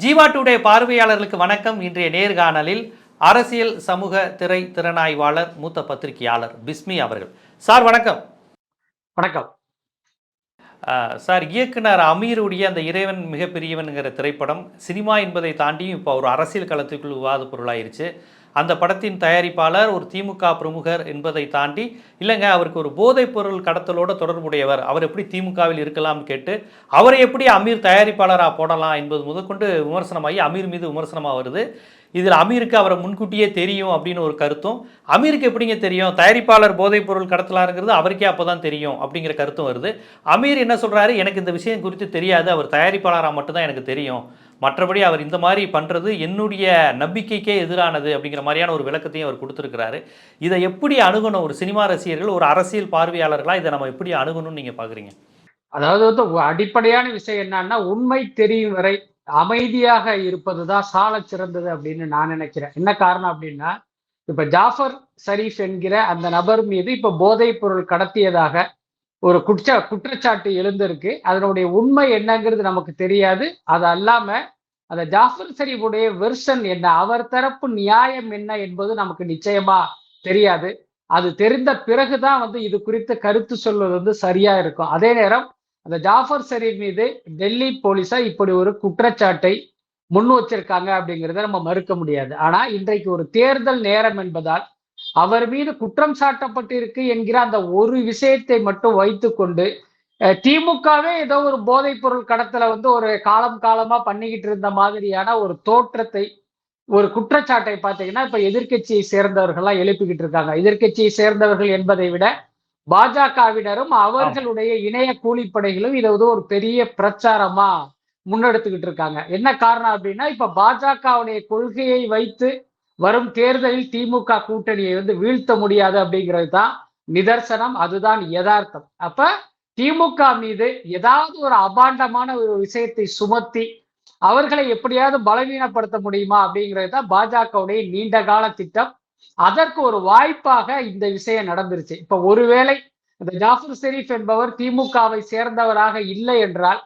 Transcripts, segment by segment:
Jeeva today பார்வையாளர்களுக்கு வணக்கம். இன்றைய நேர்காணலில் அரசியல் சமூக திரை திறனாய்வாளர் மூத்த பத்திரிகையாளர் பிஸ்மி அவர்கள். சார் வணக்கம். வணக்கம். சார் இயக்குனர் அமீருடைய அந்த இறைவன் மிகப்பெரியவன்கிற திரைப்படம் சினிமா என்பதை தாண்டியும் இப்போ ஒரு அரசியல் களத்துக்குள் விவாத பொருளாயிருச்சு. அந்த படத்தின் தயாரிப்பாளர் ஒரு திமுக பிரமுகர் என்பதை தாண்டி இல்லைங்க அவருக்கு ஒரு போதைப் பொருள் கடத்தலோட தொடர்புடையவர். அவர் எப்படி திமுகவில் இருக்கலாம்னு கேட்டு அவரை எப்படி அமீர் தயாரிப்பாளராக போடலாம் என்பது முதற்கொண்டு விமர்சனமாகி அமீர் மீது விமர்சனமாக வருது. இதில் அமீருக்கு அவரை முன்கூட்டியே தெரியும் அப்படின்னு ஒரு கருத்தும் அமீருக்கு எப்படிங்க தெரியும்? தயாரிப்பாளர் போதைப் பொருள் கடத்தலாருங்கிறது அவருக்கே அப்போ தான் தெரியும் அப்படிங்கிற கருத்தும் வருது. அமீர் என்ன சொல்கிறாரு எனக்கு இந்த விஷயம் குறித்து தெரியாது அவர் தயாரிப்பாளராக மட்டும்தான் எனக்கு தெரியும். மற்றபடி அவர் இந்த மாதிரி பண்ணுறது என்னுடைய நம்பிக்கைக்கே எதிரானது அப்படிங்கிற மாதிரியான ஒரு விளக்கத்தையும் அவர் கொடுத்துருக்கிறாரு. இதை எப்படி அணுகணும்? ஒரு சினிமா ரசிகர்கள் ஒரு அரசியல் பார்வையாளர்களாக இதை நம்ம எப்படி அணுகணும்னு நீங்கள் பார்க்குறீங்க அதாவது வந்து அடிப்படையான விஷயம் என்னன்னா உண்மை தெரியும் வரை அமைதியாக இருப்பது தான் சால சிறந்தது அப்படின்னு நான் நினைக்கிறேன். என்ன காரணம் அப்படின்னா இப்ப ஜாஃபர் ஷரீஃப் என்கிற அந்த நபர் மீது இப்ப போதைப் பொருள் கடத்தியதாக ஒரு குற்ற குற்றச்சாட்டு எழுந்திருக்கு. அதனுடைய உண்மை என்னங்கிறது நமக்கு தெரியாது. அது அல்லாம அந்த ஜாஃபர் ஷரீஃபுடைய வெர்ஷன் என்ன அவர் தரப்பு நியாயம் என்ன என்பது நமக்கு நிச்சயமா தெரியாது. அது தெரிந்த பிறகுதான் வந்து இது குறித்து கருத்து சொல்வது வந்து சரியா இருக்கும். அதே நேரம் அந்த ஜாஃபர் ஷரீப் மீது டெல்லி போலீஸா இப்படி ஒரு குற்றச்சாட்டை முன் வச்சிருக்காங்க அப்படிங்கிறத நம்ம மறுக்க முடியாது. ஆனா இன்றைக்கு ஒரு தேர்தல் நேரம் என்பதால் அவர் மீது குற்றம் சாட்டப்பட்டிருக்கு என்கிற அந்த ஒரு விஷயத்தை மட்டும் வைத்துக்கொண்டு திமுகவே ஏதோ ஒரு போதைப் பொருள் கடத்தல வந்து ஒரு காலம் காலமா பண்ணிக்கிட்டு இருந்த மாதிரியான ஒரு தோற்றத்தை ஒரு குற்றச்சாட்டை பார்த்தீங்கன்னா இப்ப எதிர்க்கட்சியை சேர்ந்தவர்கள்லாம் எழுப்பிக்கிட்டு இருக்காங்க. எதிர்க்கட்சியை சேர்ந்தவர்கள் என்பதை விட பாஜகவினரும் அவர்களுடைய இணைய கூலிப்படைகளும் இதை வந்து ஒரு பெரிய பிரச்சாரமா முன்னெடுத்துக்கிட்டு இருக்காங்க. என்ன காரணம் அப்படின்னா இப்ப பாஜகவுடைய கொள்கையை வைத்து வரும் தேர்தலில் திமுக கூட்டணியை வந்து வீழ்த்த முடியாது அப்படிங்கிறது தான் நிதர்சனம் அதுதான் யதார்த்தம். அப்ப திமுக மீது ஏதாவது ஒரு அபாண்டமான ஒரு விஷயத்தை சுமத்தி அவர்களை எப்படியாவது பலவீனப்படுத்த முடியுமா அப்படிங்கிறது தான் பாஜகவுடைய நீண்ட கால திட்டம். அதற்கு ஒரு வாய்ப்பாக இந்த விஷயம் நடந்துருச்சு. இப்ப ஒருவேளை இந்த ஜாஃபர் ஷெரீப் என்பவர் திமுகவை சேர்ந்தவராக இல்லை என்றால்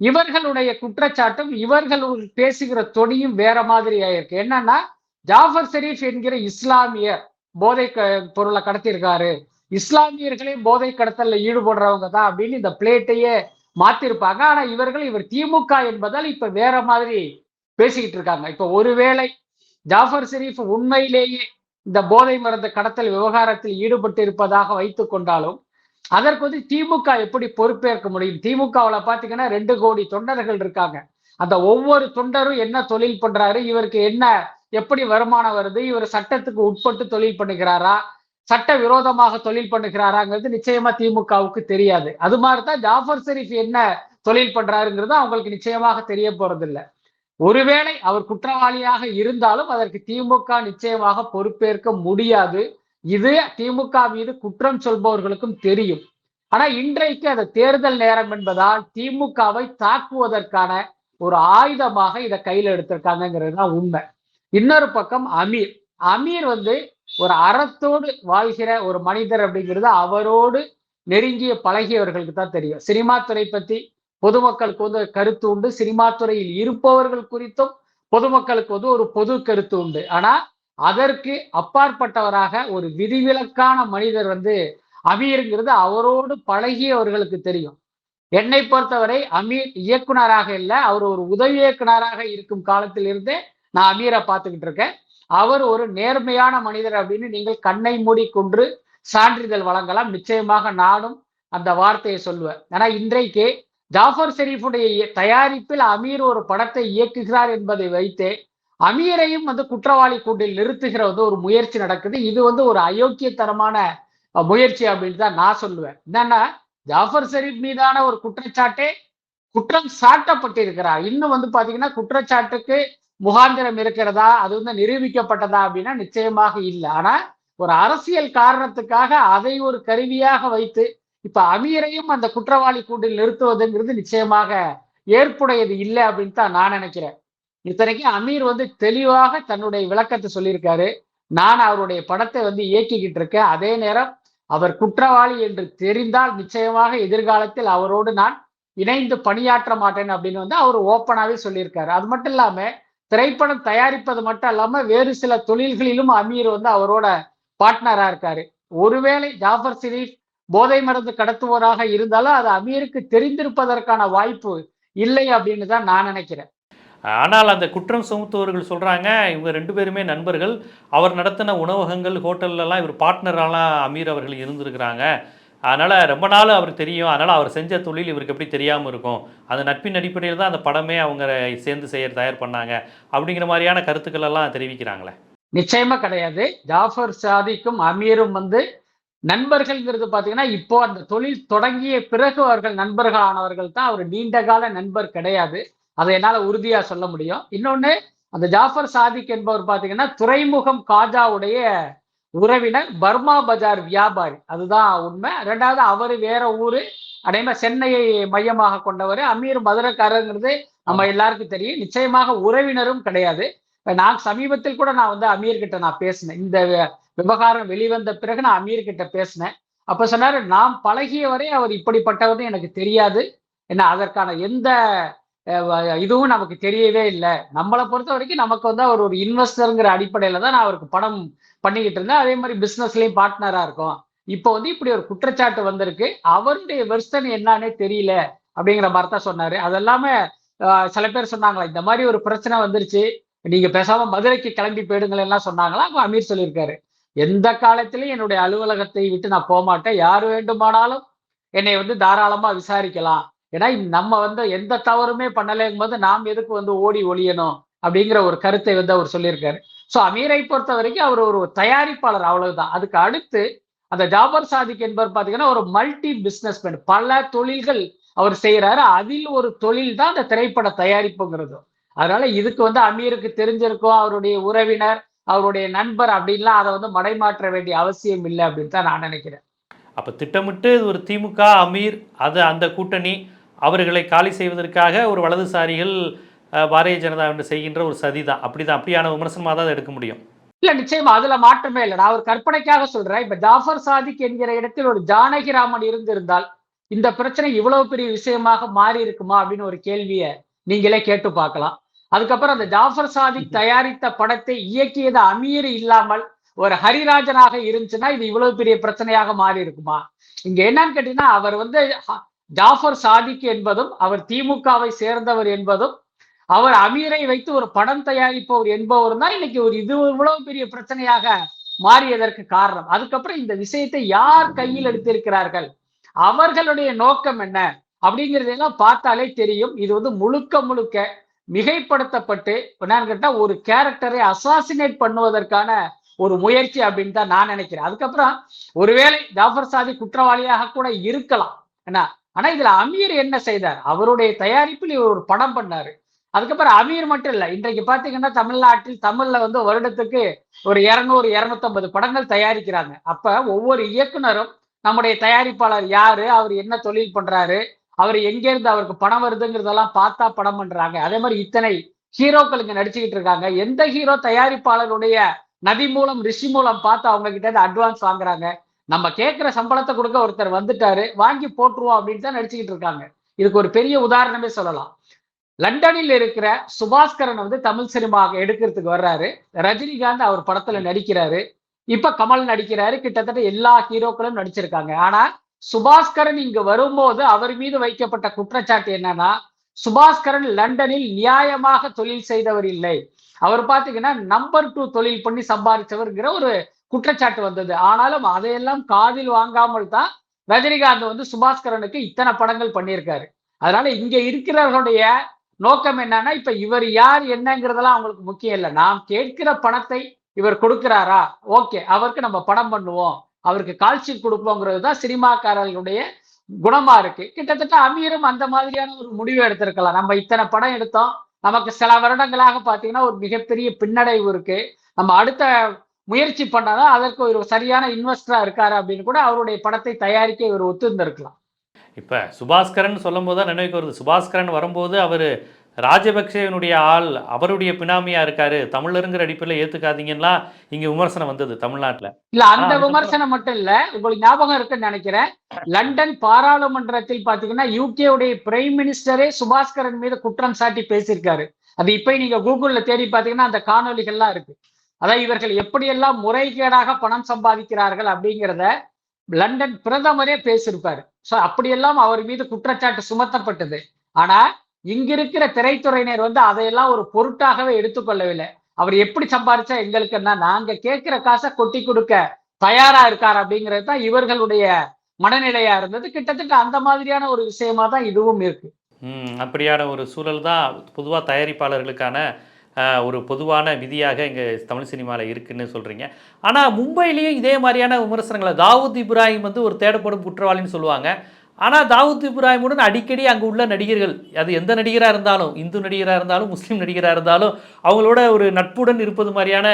இவர்களுடைய குற்றச்சாட்டும் இவர்கள் பேசுகிற தொனியும் வேற மாதிரி ஆயிருக்கு. என்னன்னா ஜாஃபர் ஷெரீப் என்கிற இஸ்லாமியர் போதை க- பொருளை கடத்தியிருக்காரு. இஸ்லாமியர்களே போதை கடத்தல்ல ஈடுபடுறவங்க தான் அப்படின்னு இந்த பிளேட்டையே மாத்திருப்பாங்க. ஆனா இவர்கள் இவர் திமுக என்பதால் இப்ப வேற மாதிரி பேசிக்கிட்டு இருக்காங்க. இப்ப ஒருவேளை ஜாஃபர் ஷெரீப் உண்மையிலேயே இந்த போதை மருந்து கடத்தல் விவகாரத்தில் ஈடுபட்டு இருப்பதாக வைத்துக் கொண்டாலும் அதற்கு வந்து திமுக எப்படி பொறுப்பேற்க முடியும்? திமுகவுல பாத்தீங்கன்னா ரெண்டு கோடி தொண்டர்கள் இருக்காங்க. அந்த ஒவ்வொரு தொண்டரும் என்ன தொழில் பண்றாரு? இவருக்கு என்ன எப்படி வருமானம் வருது இவர் சட்டத்துக்கு உட்பட்டு தொழில் பண்ணுகிறாரா சட்ட விரோதமாக தொழில் பண்ணுகிறாராங்கிறது நிச்சயமா திமுகவுக்கு தெரியாது. அது மாதிரிதான் ஜாஃபர் ஷெரீப் என்ன தொழில் பண்றாருங்கிறது அவங்களுக்கு நிச்சயமாக தெரிய போறதில்லை. ஒருவேளை அவர் குற்றவாளியாக இருந்தாலும் அதற்கு திமுக நிச்சயமாக பொறுப்பேற்க முடியாது. இது திமுக மீது குற்றம் சொல்பவர்களுக்கும் தெரியும். ஆனா இன்றைக்கு அது தேர்தல் நேரம் என்பதால் திமுகவை தாக்குவதற்கான ஒரு ஆயுதமாக இதை கையில் எடுத்திருக்காங்கிறது தான் உண்மை. இன்னொரு பக்கம் அமீர். அமீர் வந்து ஒரு அறத்தோடு வாழ்கிற ஒரு மனிதர் அப்படிங்கிறது அவரோடு நெருங்கிய பழகியவர்களுக்கு தான் தெரியும். சினிமா துறை பத்தி பொதுமக்களுக்கு வந்து கருத்து உண்டு. சினிமா துறையில் இருப்பவர்கள் குறித்தும் பொதுமக்களுக்கு வந்து ஒரு பொது கருத்து உண்டு. ஆனா அதற்கு அப்பாற்பட்டவராக ஒரு விதிவிலக்கான மனிதர் வந்து அமீருங்கிறது அவரோடு பழகியவர்களுக்கு தெரியும். என்னை பொறுத்தவரை அமீர் இயக்குனராக இல்லை அவர் ஒரு உதவி இயக்குனராக இருக்கும் காலத்திலிருந்தே நான் அமீரை பார்த்துக்கிட்டு இருக்கேன். அவர் ஒரு நேர்மையான மனிதர் அப்படின்னு நீங்கள் கண்ணை மூடிக்கொண்டு சான்றிதழ் வழங்கலாம். நிச்சயமாக நானும் அந்த வார்த்தையை சொல்லுவேன். ஆனா இன்றைக்கு ஜாஃபர் ஷெரீஃபுடைய தயாரிப்பில் அமீர் ஒரு படத்தை இயக்குகிறார் என்பதை வைத்தே அமீரையும் வந்து குற்றவாளி கூட்டில் நிறுத்துகிற வந்து ஒரு முயற்சி நடக்குது. இது வந்து ஒரு அயோக்கியத்தனமான முயற்சி அப்படின்னு தான் நான் சொல்லுவேன். என்னன்னா ஜாஃபர் ஷெரீப் மீதான ஒரு குற்றச்சாட்டே குற்றம் சாட்டப்பட்டிருக்கிறார். இன்னும் வந்து பாத்தீங்கன்னா குற்றச்சாட்டுக்கு முகாந்திரம் இருக்கிறதா? அது வந்து நிரூபிக்கப்பட்டதா அப்படின்னா நிச்சயமாக இல்லை. ஆனா ஒரு அரசியல் காரணத்துக்காக அதை ஒரு கருவியாக வைத்து இப்ப அமீரையும் அந்த குற்றவாளி கூண்டில் நிறுத்துவதுங்கிறது நிச்சயமாக ஏற்புடையது இல்லை அப்படின்னு தான் நான் நினைக்கிறேன். இத்தனைக்கும் அமீர் வந்து தெளிவாக தன்னுடைய விளக்கத்தை சொல்லியிருக்காரு. நான் அவருடைய படத்தை வந்து இயக்கிக்கிட்டு இருக்கேன். அதே நேரம் அவர் குற்றவாளி என்று தெரிந்தால் நிச்சயமாக எதிர்காலத்தில் அவரோடு நான் இணைந்து பணியாற்ற மாட்டேன் அப்படின்னு வந்து அவர் ஓப்பனாகவே சொல்லியிருக்காரு. அது மட்டும் இல்லாமல் திரைப்படம் தயாரிப்பது மட்டும் இல்லாம வேறு சில தொழில்களிலும் அமீர் வந்து அவரோட பார்ட்னரா இருக்காரு. ஒருவேளை ஜாஃபர் ஷெரீப் போதை மருந்து கடத்துவோராக இருந்தாலும் அது அமீருக்கு தெரிந்திருப்பதற்கான வாய்ப்பு இல்லை அப்படின்னு தான் நான் நினைக்கிறேன். ஆனால் அந்த குற்றம் சுமத்துவர்கள் சொல்கிறாங்க இவங்க ரெண்டு பேருமே நண்பர்கள். அவர் நடத்தின உணவகங்கள் ஹோட்டல்லலாம் இவர் பார்ட்னராலாம் அமீர் அவர்கள் இருந்திருக்கிறாங்க. அதனால் ரொம்ப நாள் அவருக்கு தெரியும். அதனால் அவர் செஞ்ச தொழில் இவருக்கு எப்படி தெரியாமல் இருக்கும். அந்த நட்பின் அடிப்படையில் தான் அந்த படமே அவங்க சேர்ந்து செய்ய தயார் பண்ணாங்க. அப்படிங்கிற மாதிரியான கருத்துக்கள் எல்லாம் தெரிவிக்கிறாங்களே. நிச்சயமா கிடையாது. ஜாஃபர் சாதிக்கும் அமீரும் வந்து நண்பர்கள்ங்கிறது பார்த்தீங்கன்னா இப்போ அந்த தொழில் தொடங்கிய பிறகு அவர்கள் நண்பர்கள் ஆனவர்கள் தான். அவர் நீண்ட கால நண்பர் கிடையாது. அதை என்னால் உறுதியாக சொல்ல முடியும். இன்னொன்று அந்த ஜாஃபர் சாதிக் என்பவர் பார்த்தீங்கன்னா துறைமுகம் காஜாவுடைய உறவினர் பர்மா பஜார் வியாபாரி. அதுதான் உண்மை. ரெண்டாவது அவர் வேற ஊரு. அதே மாதிரி சென்னையை மையமாக கொண்டவர். அமீர் மதுரைக்காரங்கிறது நம்ம எல்லாருக்கும் தெரியும். நிச்சயமாக உறவினரும் கிடையாது. நான் சமீபத்தில் கூட நான் வந்து அமீர் கிட்ட நான் பேசினேன். இந்த விவகாரம் வெளிவந்த பிறகு நான் அமீர் கிட்ட பேசினேன். அப்ப சொன்னாரு நாம் பழகிய வரை அவர் இப்படிப்பட்டவர் எனக்கு தெரியாது. என்ன அதற்கான எந்த இதுவும் நமக்கு தெரியவே இல்லை. நம்மளை பொறுத்த வரைக்கும் நமக்கு வந்து அவர் ஒரு இன்வெஸ்டருங்கிற அடிப்படையில தான் நான் அவருக்கு படம் பண்ணிக்கிட்டு இருந்தேன். அதே மாதிரி பிசினஸ்லயும் பார்ட்னரா இருக்கும். இப்போ வந்து இப்படி ஒரு குற்றச்சாட்டு வந்திருக்கு. அவருடைய வெர்ஷன் என்னன்னே தெரியல அப்படிங்கிற மாதிரி தான் சொன்னாரு. அது சில பேர் சொன்னாங்களா இந்த மாதிரி ஒரு பிரச்சனை வந்துருச்சு. நீங்க பேசாம மதுரைக்கு கிளம்பி போயிடுங்கள் எல்லாம் சொன்னாங்களா? அப்ப அமீர் சொல்லியிருக்காரு. எந்த காலத்திலையும் என்னுடைய அலுவலகத்தை விட்டு நான் போக மாட்டேன் யார் வேண்டுமானாலும் என்னை வந்து தாராளமா விசாரிக்கலாம். ஏன்னா நம்ம வந்து எந்த தவறுமே பண்ணலைங்கும் போது நாம் எதுக்கு வந்து ஓடி ஒழியணும் அப்படிங்கிற ஒரு கருத்தை வந்து அவர் சொல்லியிருக்காரு. ஸோ அமீரை பொறுத்த வரைக்கும் அவர் ஒரு தயாரிப்பாளர் அவ்வளவுதான். அதுக்கு அடுத்து அந்த ஜாபர் சாதிக் என்பவர் பார்த்தீங்கன்னா ஒரு மல்டி பிசினஸ்மேன் பல தொழில்கள் அவர் செய்யறாரு அதில் ஒரு தொழில் தான் அந்த திரைப்பட தயாரிப்புங்கிறது. அதனால இதுக்கு வந்து அமீருக்கு தெரிஞ்சிருக்கும் அவருடைய உறவினர் அவருடைய நண்பர் அப்படின்லாம் அதை வந்து மடைமாற்ற வேண்டிய அவசியம் இல்லை அப்படின்னு தான் நான் நினைக்கிறேன். அப்போ திட்டமிட்டு ஒரு திமுக அமீர் அது அந்த கூட்டணி அவர்களை காலி செய்வதற்காக ஒரு வலதுசாரிகள் பாரதிய ஜனதா என்று செய்கின்ற ஒரு சதி தான். அப்படியான விமர்சனமாக தான் எடுக்க முடியும். இல்ல நிச்சயமா. அதுல மாற்றமே இல்லை. நான் ஒரு கற்பனைக்காக சொல்றேன். இப்ப ஜாஃபர் சாதிக் என்கிற இடத்தில் ஒரு ஜானகிராமன் இருந்திருந்தால் இந்த பிரச்சனை இவ்வளவு பெரிய விஷயமாக மாறி இருக்குமா அப்படின்னு ஒரு கேள்வியை நீங்களே கேட்டு பார்க்கலாம். அதுக்கப்புறம் அந்த ஜாஃபர் சாதிக் தயாரித்த படத்தை இயக்கியது அமீர் இல்லாமல் ஒரு ஹரிராஜனாக இருந்துச்சுன்னா இது இவ்வளவு பெரிய பிரச்சனையாக மாறி இருக்குமா? இங்க என்னன்னு கேட்டீங்கன்னா அவர் வந்து ஜாஃபர் சாதிக் என்பதும் அவர் திமுகவை சேர்ந்தவர் என்பதும் அவர் அமீரை வைத்து ஒரு படம் தயாரிப்பவர் என்பவர் தான் இன்னைக்கு ஒரு இது இவ்வளவு பெரிய பிரச்சனையாக மாறியதற்கு காரணம். அதுக்கப்புறம் இந்த விஷயத்தை யார் கையில் எடுத்திருக்கிறார்கள்? அவர்களுடைய நோக்கம் என்ன? அப்படிங்கிறதெல்லாம் பார்த்தாலே தெரியும். இது வந்து முழுக்க முழுக்க மிகைப்படுத்தப்பட்டு என்னன்னு கேட்டா ஒரு கேரக்டரை அசாசினேட் பண்ணுவதற்கான ஒரு முயற்சி அப்படின்னு தான் நான் நினைக்கிறேன். அதுக்கப்புறம் ஒருவேளை ஜாஃபர் சாதி குற்றவாளியாக கூட இருக்கலாம். என்ன ஆனா இதுல அமீர் என்ன செய்தார்? அவருடைய தயாரிப்பில் இவர் ஒரு படம் பண்ணாரு. அதுக்கப்புறம் அமீர் மட்டும் இல்லை இன்றைக்கு பாத்தீங்கன்னா தமிழ்நாட்டில் தமிழ்ல வந்து வருடத்துக்கு ஒரு இருநூறு இருநூத்தம்பது படங்கள் தயாரிக்கிறாங்க. அப்ப ஒவ்வொரு இயக்குனரும் நம்முடைய தயாரிப்பாளர் யாரு அவர் என்ன தொழில் பண்றாரு அவர் எங்கேருந்து அவருக்கு பணம் வருதுங்கிறதெல்லாம் பார்த்தா படம் பண்றாங்க. அதே மாதிரி இத்தனை ஹீரோக்கள் இங்க நடிச்சுக்கிட்டு இருக்காங்க. எந்த ஹீரோ தயாரிப்பாளருடைய நதி மூலம் ரிஷி மூலம் பார்த்து அவங்க கிட்ட இருந்து அட்வான்ஸ் வாங்குறாங்க? நம்ம கேட்கிற சம்பளத்தை கொடுக்க ஒருத்தர் வந்துட்டாரு வாங்கி போட்டுருவோம் அப்படின்னு தான் நடிச்சுக்கிட்டு இருக்காங்க. இதுக்கு ஒரு பெரிய உதாரணமே சொல்லலாம். லண்டனில் இருக்கிற சுபாஸ்கரன் வந்து தமிழ் சினிமா எடுக்கிறதுக்கு வர்றாரு. ரஜினிகாந்த் அவர் படத்துல நடிக்கிறாரு. இப்ப கமல் நடிக்கிறாரு. கிட்டத்தட்ட எல்லா ஹீரோக்களும் நடிச்சிருக்காங்க. ஆனா சுபாஸ்கரன் இங்கு வரும்போது அவர் மீது வைக்கப்பட்ட குற்றச்சாட்டு என்னன்னா சுபாஸ்கரன் லண்டனில் நியாயமாக தொழில் செய்தவர் இல்லை. அவர் பாத்தீங்கன்னா நம்பர் டூ தொழில் பண்ணி சம்பாதிச்சவர்ங்கிற ஒரு குற்றச்சாட்டு வந்தது. ஆனாலும் அதையெல்லாம் காதில் வாங்காமல் தான் ரஜினிகாந்த் வந்து சுபாஸ்கரனுக்கு இத்தனை படங்கள் பண்ணியிருக்காரு. அதனால இங்க இருக்கிறவர்களுடைய நோக்கம் என்னன்னா இப்ப இவர் யார் என்னங்கிறதெல்லாம் அவங்களுக்கு முக்கியம் இல்லை. நாம் கேட்கிற பணத்தை இவர் கொடுக்கிறாரா? ஓகே அவருக்கு நம்ம படம் பண்ணுவோம். அவருக்கு கால்ஷீட் கொடுப்போங்கிறது தான் சினிமாக்காரர்களுடைய குணமா இருக்கு. கிட்டத்தட்ட அமீரும் அந்த மாதிரியான ஒரு முடிவு எடுத்திருக்கலாம். நம்ம இத்தனை படம் எடுத்தோம். நமக்கு சில வருடங்களாக பாத்தீங்கன்னா ஒரு மிகப்பெரிய பின்னடைவு இருக்கு. நம்ம அடுத்த முயற்சி பண்ணாதான் அதற்கு ஒரு சரியான இன்வெஸ்டரா இருக்காரு அப்படின்னு கூட அவருடைய படத்தை தயாரிக்க இவர் ஒத்துந்திருக்கலாம் இப்போ சுபாஸ்கரன் சொல்லும் போது தான் நினைவுக்கு வருது. சுபாஸ்கரன் வரும்போது அவர் ராஜபக்சேவினுடைய ஆள் அவருடைய பினாமியா இருக்காரு. தமிழருங்கிற அடிப்படையில் ஏத்துக்காதீங்கன்னா இங்க விமர்சனம் வந்தது தமிழ்நாட்டுல. இல்ல அந்த விமர்சனம் மட்டும் இல்ல உங்களுக்கு ஞாபகம் இருக்குன்னு நினைக்கிறேன். லண்டன் பாராளுமன்றத்தில் பாத்தீங்கன்னா யூகே உடைய பிரைம் மினிஸ்டரே சுபாஸ்கரன் மீது குற்றம் சாட்டி பேசியிருக்காரு. அது இப்ப நீங்க கூகுள்ல தேடி பாத்தீங்கன்னா அந்த காணொளிகள்லாம் இருக்கு. அதான் இவர்கள் எப்படியெல்லாம் முறைகேடாக பணம் சம்பாதிக்கிறார்கள் அப்படிங்கிறத லண்டன் பிரதமரே பேசியிருப்பார். சோ அப்படியெல்லாம் அவர் மீது குற்றச்சாட்டு சுமத்தப்பட்டது. ஆனா இங்க இருக்கிற திரைத்துறையினர் வந்து அதையெல்லாம் ஒரு பொருட்டாகவே எடுத்துக்கொள்ளவில்லை. அவர் எப்படி சம்பாரிச்சா எங்களுக்கு என்ன? நாங்க கேட்கிற காசை கொட்டி கொடுக்க தயாரா இருக்கார் அப்படிங்கிறது தான் இவர்களுடைய மனநிலையா இருந்தது. கிட்டத்தட்ட அந்த மாதிரியான ஒரு விஷயமா தான் இதுவும் இருக்கு. ம், அப்படியான ஒரு சூழல் தான் பொதுவாக தயாரிப்பாளர்களுக்கான ஒரு பொதுவான விதியாக இங்கே தமிழ் சினிமாவில் இருக்குன்னு சொல்கிறீங்க ஆனால் மும்பையிலையும் இதே மாதிரியான விமர்சனங்களை தாவூத் இப்ராஹிம் வந்து ஒரு தேடப்படும் குற்றவாளின்னு சொல்லுவாங்க. ஆனால் தாவூத் இப்ராஹிமுடன் அடிக்கடி அங்கே உள்ள நடிகர்கள் அது எந்த நடிகராக இருந்தாலும் இந்து நடிகராக இருந்தாலும் முஸ்லீம் நடிகராக இருந்தாலும் அவங்களோட ஒரு நட்புடன் இருப்பது மாதிரியான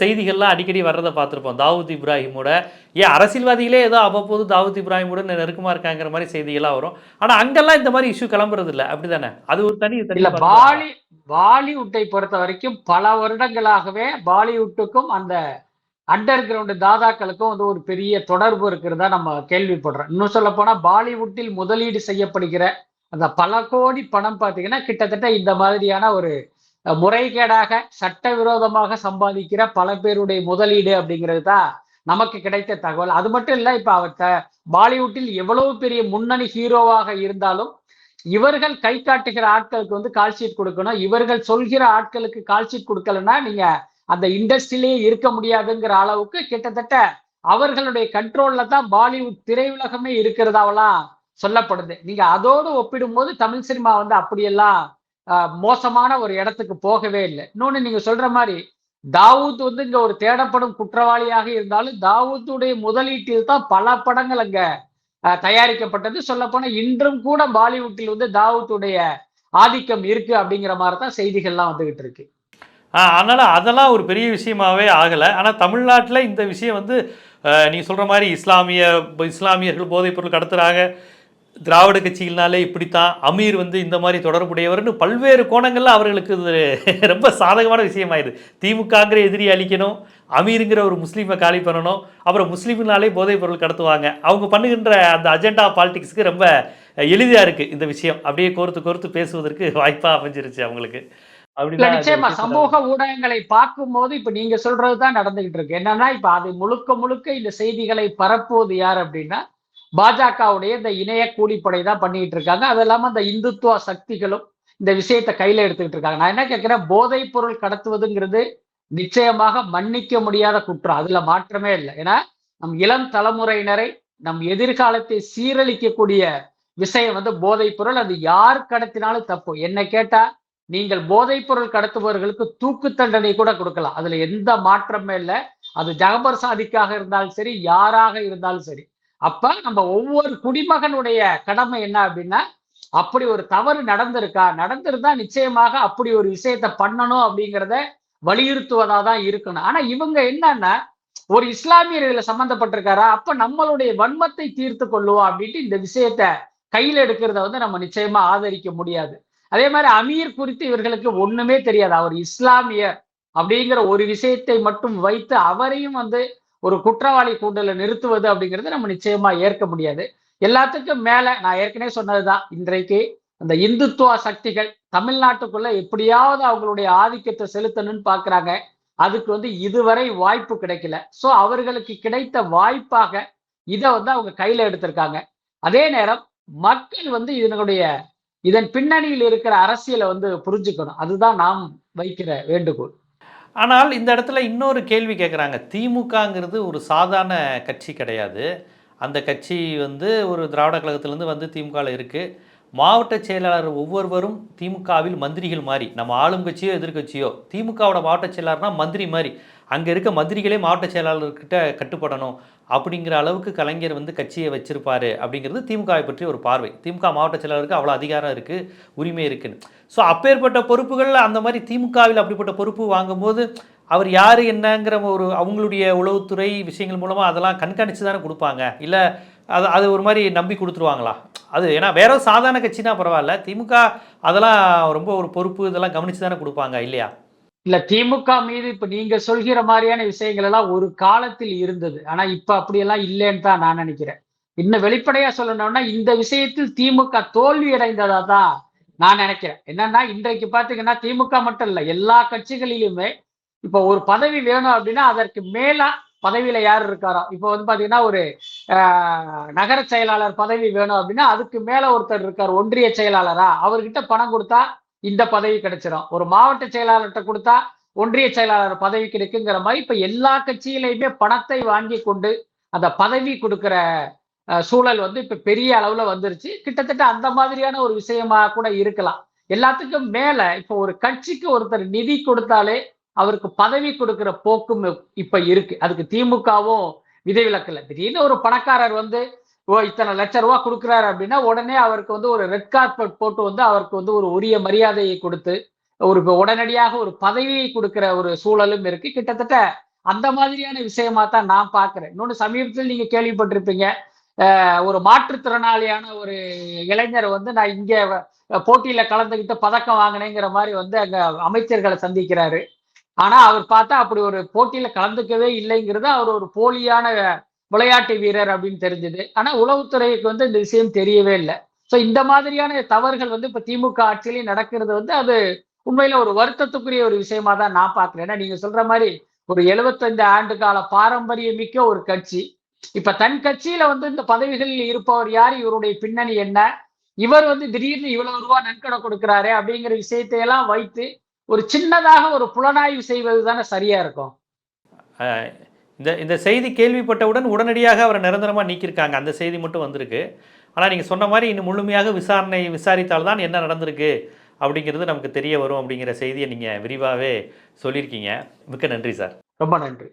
செய்திகள்லாம் அடிக்கடி வர்றதை பார்த்துருப்போம். தாவூத் இப்ராஹிமோட. ஏன் அரசியல்வாதிகளே ஏதோ அவ்வப்போது தாவூத் இப்ராஹிமுடன் நெருக்கமாக இருக்காங்கிற மாதிரி செய்திகள்லாம் வரும். ஆனால் அங்கெல்லாம் இந்த மாதிரி இஷ்யூ கிளம்புறது இல்லை அப்படிதானே? அது ஒரு தனி தனி. பாலி பாலிவுட்டை பொறுத்த வரைக்கும் பல வருடங்களாகவே பாலிவுட்டுக்கும் அந்த அண்டர் கிரவுண்டு தாதாக்களுக்கும் வந்து ஒரு பெரிய தொடர்பு இருக்கிறதா நம்ம கேள்விப்படுறோம். இன்னும் சொல்ல போனால் பாலிவுட்டில் முதலீடு செய்யப்படுகிற அந்த பல கோடி பணம் பார்த்தீங்கன்னா கிட்டத்தட்ட இந்த மாதிரியான ஒரு முறைகேடாக சட்டவிரோதமாக சம்பாதிக்கிற பல பேருடைய முதலீடு அப்படிங்கிறது தான் நமக்கு கிடைத்த தகவல். அது மட்டும் இல்லை இப்போ அவர் பாலிவுட்டில் எவ்வளவு பெரிய முன்னணி ஹீரோவாக இருந்தாலும் இவர்கள் கை காட்டுகிற ஆட்களுக்கு வந்து கால்ஷீட் கொடுக்கணும். இவர்கள் சொல்கிற ஆட்களுக்கு கால்ஷீட் கொடுக்கலன்னா நீங்க அந்த இண்டஸ்ட்ரியிலேயே இருக்க முடியாதுங்கிற அளவுக்கு கிட்டத்தட்ட அவர்களுடைய கண்ட்ரோல்ல தான் பாலிவுட் திரையுலகமே இருக்கிறதாவெல்லாம் சொல்லப்படுது. நீங்க அதோடு ஒப்பிடும்போது தமிழ் சினிமா வந்து அப்படியெல்லாம் ஆஹ், மோசமான ஒரு இடத்துக்கு போகவே இல்லை. இன்னொன்னு நீங்க சொல்ற மாதிரி தாவூத் வந்து இங்க ஒரு தேடப்படும் குற்றவாளியாக இருந்தாலும் தாவூத்துடைய முதலீட்டில் தான் பல படங்கள் அங்க தயாரிக்கப்பட்டது. சொல்லப்போனால் இன்றும் கூட பாலிவுட்டில் வந்து தாவூத்துடைய ஆதிக்கம் இருக்கு அப்படிங்கிற மாதிரி தான் செய்திகள்லாம் வந்துகிட்டு இருக்கு. ஆ அதனால் அதெல்லாம் ஒரு பெரிய விஷயமாவே ஆகலை. ஆனால் தமிழ்நாட்டில் இந்த விஷயம் வந்து நீ சொல்கிற மாதிரி இஸ்லாமிய இஸ்லாமியர்கள் போதைப் பொருள் கடத்துறாங்க திராவிட கட்சிகள்னாலே இப்படித்தான். அமீர் வந்து இந்த மாதிரி தொடர்புடையவர்னு பல்வேறு கோணங்கள்ல அவர்களுக்கு இது ரொம்ப சாதகமான விஷயமாயிருது திமுகங்கிற எதிரி அழிக்கணும் அமீருங்கிற ஒரு முஸ்லீமை காலி பண்ணணும் அப்புறம் முஸ்லீம்னாலே போதைப் பொருள் கடத்துவாங்க. அவங்க பண்ணுகின்ற அந்த அஜெண்டா பாலிடிக்ஸ்க்கு ரொம்ப எளிதாக இருக்குது இந்த விஷயம். அப்படியே கோர்த்து கோர்த்து பேசுவதற்கு வாய்ப்பாக அமைஞ்சிருச்சு அவங்களுக்கு. நிச்சயமா சமூக ஊடகங்களை பார்க்கும்போது இப்ப நீங்க சொல்றதுதான் நடந்துகிட்டு இருக்கு. என்னன்னா இப்ப அது முழுக்க முழுக்க இந்த செய்திகளை பரப்புவது யார் அப்படின்னா பாஜகவுடைய இந்த இணைய கூலிப்படை தான் பண்ணிட்டு இருக்காங்க. அது இல்லாம அந்த இந்துத்துவ சக்திகளும் இந்த விஷயத்தை கையில எடுத்துக்கிட்டு இருக்காங்க. நான் என்ன கேட்கிறேன்? போதைப் பொருள் கடத்துவதுங்கிறது நிச்சயமாக மன்னிக்க முடியாத குற்றம். அதுல மாற்றமே இல்லை. ஏன்னா நம் இளம் தலைமுறையினரை நம் எதிர்காலத்தை சீரழிக்கக்கூடிய விஷயம் வந்து போதைப் பொருள். அது யார் கடத்தினாலும் தப்பு. என்ன கேட்டா நீங்கள் போதைப் பொருள் கடத்துபவர்களுக்கு தூக்கு தண்டனை கூட கொடுக்கலாம். அதுல எந்த மாற்றமே இல்லை. அது ஜகபர் சாதிக்காக இருந்தாலும் சரி யாராக இருந்தாலும் சரி. அப்ப நம்ம ஒவ்வொரு குடிமகனுடைய கடமை என்ன அப்படின்னா அப்படி ஒரு தவறு நடந்திருக்கா? நடந்திருந்தா நிச்சயமாக அப்படி ஒரு விஷயத்த பண்ணணும் அப்படிங்கிறத வலியுறுத்துவதா தான் இருக்கணும். ஆனா இவங்க என்னன்னா ஒரு இஸ்லாமியர் இதுல சம்பந்தப்பட்டிருக்காரா? அப்ப நம்மளுடைய வன்மத்தை தீர்த்து கொள்ளுவோம் அப்படின்ட்டு இந்த விஷயத்த கையில் எடுக்கிறத வந்து நம்ம நிச்சயமா ஆதரிக்க முடியாது. அதே மாதிரி அமீர் குறித்து இவர்களுக்கு ஒண்ணுமே தெரியாது. அவர் இஸ்லாமியர் அப்படிங்கிற ஒரு விஷயத்தை மட்டும் வைத்து அவரையும் வந்து ஒரு குற்றவாளி கூண்டல நிறுத்துவது அப்படிங்கிறது நம்ம நிச்சயமா ஏற்க முடியாது. எல்லாத்துக்கும் மேல நான் ஏற்கனவே சொன்னதுதான். இன்றைக்கு அந்த இந்துத்துவ சக்திகள் தமிழ்நாட்டுக்குள்ள எப்படியாவது அவங்களுடைய ஆதிக்கத்தை செலுத்தணும்னு பாக்குறாங்க. அதுக்கு வந்து இதுவரை வாய்ப்பு கிடைக்கல. சோ அவர்களுக்கு கிடைத்த வாய்ப்பாக இதை வந்து அவங்க கையில எடுத்திருக்காங்க. அதே நேரம் மக்கள் வந்து இதனுடைய இதன் பின்னணியில் இருக்கிற அரசியலை வந்து புரிஞ்சுக்கணும். அதுதான் நாம் வைக்கிற வேண்டுகோள். ஆனால் இந்த இடத்துல இன்னொரு கேள்வி கேட்குறாங்க திமுகங்கிறது ஒரு சாதாரண கட்சி கிடையாது. அந்த கட்சி வந்து ஒரு திராவிட கழகத்திலேருந்து வந்து திமுகவில் இருக்குது மாவட்ட செயலாளர் ஒவ்வொருவரும் திமுகவில் மந்திரிகள் மாதிரி நம்ம ஆளும் கட்சியோ எதிர்க்கட்சியோ திமுகவோட மாவட்ட செயலாளர்னா மந்திரி மாதிரி அங்கே இருக்க மந்திரிகளே மாவட்ட செயலாளர்கிட்ட கட்டுப்படணும் அப்படிங்கிற அளவுக்கு கலைஞர் வந்து கட்சியை வச்சிருப்பாரு அப்படிங்கிறது திமுகவை பற்றி ஒரு பார்வை. திமுக மாவட்ட செயலாளருக்கு அவ்வளோ அதிகாரம் இருக்குது உரிமை இருக்குன்னு. ஸோ அப்பேற்பட்ட பொறுப்புகளில் அந்த மாதிரி திமுகவில் அப்படிப்பட்ட பொறுப்பு வாங்கும்போது அவர் யார் என்னங்கிற ஒரு அவங்களுடைய உளவுத்துறை விஷயங்கள் மூலமாக அதெல்லாம் கண்காணித்து தானே கொடுப்பாங்க. இல்லை அது அது ஒரு மாதிரி நம்பி கொடுத்துருவாங்களா? அது ஏன்னா வேற சாதாரண கட்சினா பரவாயில்ல. திமுக அதெல்லாம் ரொம்ப ஒரு பொறுப்பு இதெல்லாம் கவனிச்சு தானே கொடுப்பாங்க இல்லையா? இல்ல திமுக மீது இப்ப நீங்க சொல்கிற மாதிரியான விஷயங்கள் எல்லாம் ஒரு காலத்தில் இருந்தது. ஆனா இப்ப அப்படியெல்லாம் இல்லைன்னு தான் நான் நினைக்கிறேன். இன்னும் வெளிப்படையா சொல்லணும்னா இந்த விஷயத்தில் திமுக தோல்வி அடைந்ததா தான் நான் நினைக்கிறேன். என்னன்னா இன்றைக்கு பாத்தீங்கன்னா திமுக மட்டும் இல்ல எல்லா கட்சிகளிலுமே இப்ப ஒரு பதவி வேணும் அப்படின்னா அதற்கு மேலே பதவியில யார் இருக்காரோ? இப்போ வந்து பாத்தீங்கன்னா ஒரு ஆஹ், நகர செயலாளர் பதவி வேணும் அப்படின்னா அதுக்கு மேல ஒருத்தர் இருக்கார் ஒன்றிய செயலாளரா? அவர்கிட்ட பணம் கொடுத்தா இந்த பதவி கிடைச்சிடும் ஒரு மாவட்ட செயலாளர்கிட்ட கொடுத்தா ஒன்றிய செயலாளர் பதவி கிடைக்குங்கிற மாதிரி இப்ப எல்லா கட்சியிலையுமே பணத்தை வாங்கி கொண்டு அந்த பதவி கொடுக்கிற அஹ், சூழல் வந்து இப்ப பெரிய அளவுல வந்துருச்சு. கிட்டத்தட்ட அந்த மாதிரியான ஒரு விஷயமா கூட இருக்கலாம். எல்லாத்துக்கும் மேல இப்ப ஒரு கட்சிக்கு ஒருத்தர் நிதி கொடுத்தாலே அவருக்கு பதவி கொடுக்கிற போக்கும் இப்ப இருக்கு. அதுக்கு திமுகவும் விதிவிலக்கல திடீர்னு ஒரு பணக்காரர் வந்து ஓ இத்தனை லட்ச ரூபா கொடுக்குறாரு அப்படின்னா உடனே அவருக்கு வந்து ஒரு ரெட் கார்பெட் போட்டு வந்து அவருக்கு வந்து ஒரு உரிய மரியாதையை கொடுத்து ஒரு உடனடியாக ஒரு பதவியை கொடுக்கிற ஒரு சூழலும் இருக்கு. கிட்டத்தட்ட அந்த மாதிரியான விஷயமா தான் நான் பார்க்குறேன். இன்னொன்று சமீபத்தில் நீங்க கேள்விப்பட்டிருப்பீங்க. ஒரு மாற்றுத்திறனாளியான ஒரு இளைஞர் வந்து நான் இங்கே போட்டியில் போட்டியில கலந்துக்கிட்டு பதக்கம் வாங்கினேங்கிற மாதிரி வந்து அங்க அமைச்சர்களை சந்திக்கிறாரு. ஆனா அவர் பார்த்தா அப்படி ஒரு போட்டியில கலந்துக்கவே இல்லைங்கிறது அவர் ஒரு போலியான விளையாட்டு வீரர் அப்படின்னு தெரிஞ்சது. ஆனா உளவுத்துறைக்கு வந்து இந்த விஷயம் தெரியவே இல்லை. ஸோ இந்த மாதிரியான தவறுகள் வந்து இப்ப திமுக ஆட்சியிலையும் நடக்கிறது வந்து அது உண்மையில ஒரு வருத்தத்துக்குரிய ஒரு விஷயமா தான் நான் பாக்குறேன் ஏன்னா நீங்க சொல்ற மாதிரி ஒரு 75 ஆண்டு கால பாரம்பரியமிக்க ஒரு கட்சி. இப்ப தன் கட்சியில வந்து இந்த பதவிகளில் இருப்பவர் யார்? இவருடைய பின்னணி என்ன? இவர் வந்து திடீர்னு இவ்வளவு ரூபா நன்கொடை கொடுக்கிறாரே அப்படிங்கிற விஷயத்தை எல்லாம் வைத்து ஒரு சின்னதாக ஒரு புலனாய்வு செய்வது தானே சரியா இருக்கும்? இந்த இந்த செய்தி கேள்விப்பட்டவுடன் உடனடியாக அவரை நிரந்தரமாக நீக்கியிருக்காங்க. அந்த செய்தி மட்டும் வந்திருக்கு. ஆனால் நீங்கள் சொன்ன மாதிரி இன்னும் முழுமையாக விசாரணை விசாரித்தால் தான் என்ன நடந்திருக்கு அப்படிங்கிறது நமக்கு தெரிய வரும் அப்படிங்கிற செய்தியை நீங்கள் விரிவாகவே சொல்லியிருக்கீங்க. மிக்க நன்றி சார். ரொம்ப நன்றி.